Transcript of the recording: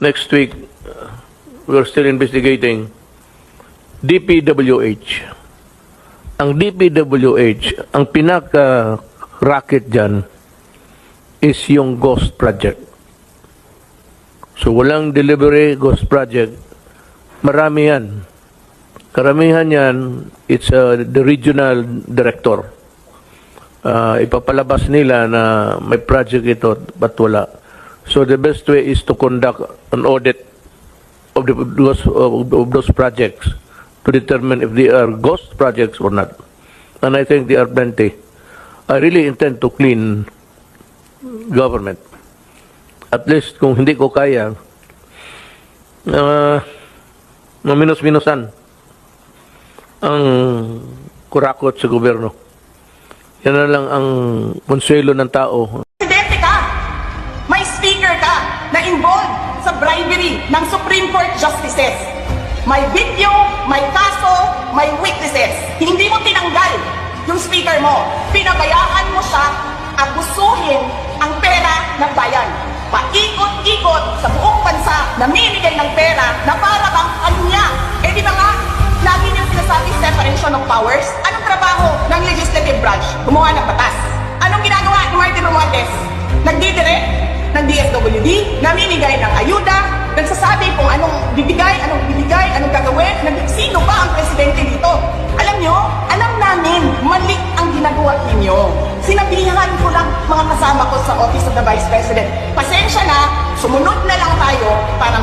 next week, uh, we're still investigating DPWH. Ang DPWH, ang pinaka-racket dyan is yung ghost project. So walang delivery ghost project. Marami yan. Karamihan yan, it's uh, the regional director. Uh, ipapalabas nila na may project ito, but wala. So the best way is to conduct an audit of, the, those, of, those projects to determine if they are ghost projects or not. And I think they are plenty. I really intend to clean government. At least kung hindi ko kaya, uh, maminus-minusan ang kurakot sa gobyerno. Yan na lang ang konselo ng tao. Na involved sa bribery ng Supreme Court justices. May video, may kaso, may witnesses. Hindi mo tinanggal yung speaker mo. Pinabayaan mo siya abusuhin ang pera ng bayan. Paikot-ikot sa buong bansa namimigay ng pera na para bang kanya. Eh di ba nga, lagi niyang sinasabi separation of powers. Anong trabaho ng legislative branch? Gumawa ng batas. Anong ginagawa ni Martin Romualdez? Nagdidirect ng DSWD, namimigay ng ayuda, nagsasabi kung anong bibigay, anong bibigay, anong gagawin, nag- sino ba ang presidente dito? Alam nyo, alam namin, mali ang ginagawa ninyo. Sinabihan ko lang mga kasama ko sa Office of the Vice President, pasensya na, sumunod na lang tayo para